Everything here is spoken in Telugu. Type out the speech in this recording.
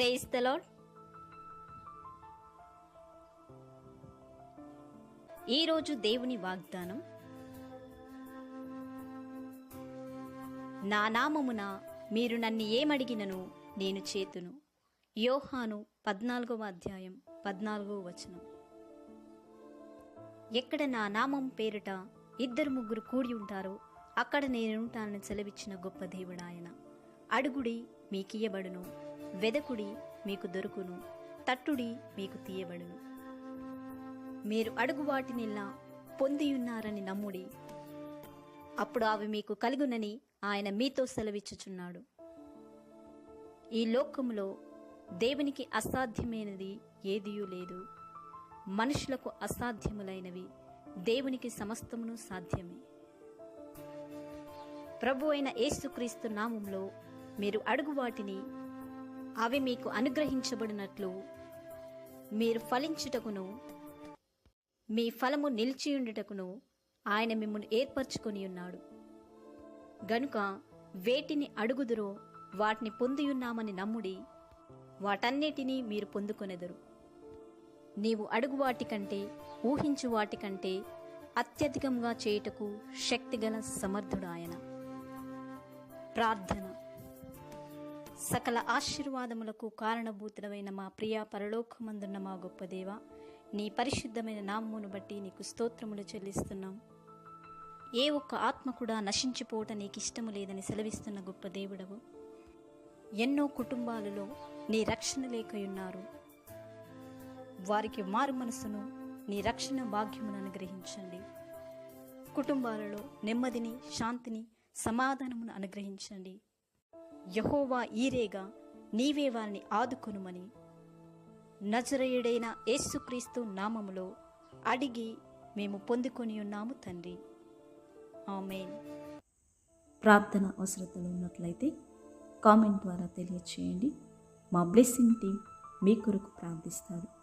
ప్రేయిస్ ద లార్డ్ ఈరోజు దేవుని వాగ్దానం నా నామమున మీరు నన్ను ఏమడిగినను నేను చేతును. యోహాను పద్నాలుగవ అధ్యాయం పద్నాలుగవ వచనం. ఎక్కడ నా నామం పేరిట ఇద్దరు ముగ్గురు కూడి ఉంటారో అక్కడ నేనుంటానని సెలవిచ్చిన గొప్ప దేవుడాయన అడుగుడి మీకియ్యబడును. వెదకుడి మీకు దొరుకును తట్టుడి మీకు తీయబడును. మీరు అడుగు వాటినిలా పొందియున్నారని నమ్ముడి అప్పుడు అవి మీకు కలుగునని ఆయన మీతో సెలవిచ్చుచున్నాడు. ఈ లోకంలో దేవునికి అసాధ్యమైనది ఏదియూ లేదు. మనుషులకు అసాధ్యములైనవి దేవునికి సమస్తమును సాధ్యమే. ప్రభు అయిన యేసుక్రీస్తు నామంలో మీరు అడుగు వాటిని అవి మీకు అనుగ్రహించబడినట్లు మీరు ఫలించుటకును మీ ఫలము నిలిచియుండుటకును ఆయన మిమ్మల్ని ఏర్పరచుకొని ఉన్నాడు. గనుక వేటిని అడుగుదురో వాటిని పొందియున్నామని నమ్ముడి వాటన్నిటినీ మీరు పొందుకొనెదరు. నీవు అడుగు వాటికంటే ఊహించు వాటికంటే అత్యధికంగా చేయుటకు శక్తిగల సమర్థుడాయన ప్రార్థన. సకల ఆశీర్వాదములకు కారణభూతుడమైన మా ప్రియ పరలోకమందున్న మా గొప్ప దేవ నీ పరిశుద్ధమైన నామమును బట్టి నీకు స్తోత్రములు చెల్లిస్తున్నాం. ఏ ఒక్క ఆత్మ కూడా నశించిపోవటం నీకు ఇష్టము లేదని సెలవిస్తున్న గొప్ప దేవుడవు. ఎన్నో కుటుంబాలలో నీ రక్షణ లేకయున్నారు. వారికి మారు మనసును నీ రక్షణ భాగ్యమును అనుగ్రహించండి. కుటుంబాలలో నెమ్మదిని శాంతిని సమాధానమును అనుగ్రహించండి. యహోవా ఈరేగా నీవే వారిని ఆదుకొనుమని. నజరయుడైన యేసుక్రీస్తు నామములో అడిగి మేము పొందుకొని ఉన్నాము తండ్రి. ఆమెన్. ప్రార్థన అవసరతలు ఉన్నట్లయితే కామెంట్ ద్వారా తెలియచేయండి. మా బ్లెస్సింగ్ టీం మీ కొరకు ప్రార్థిస్తారు.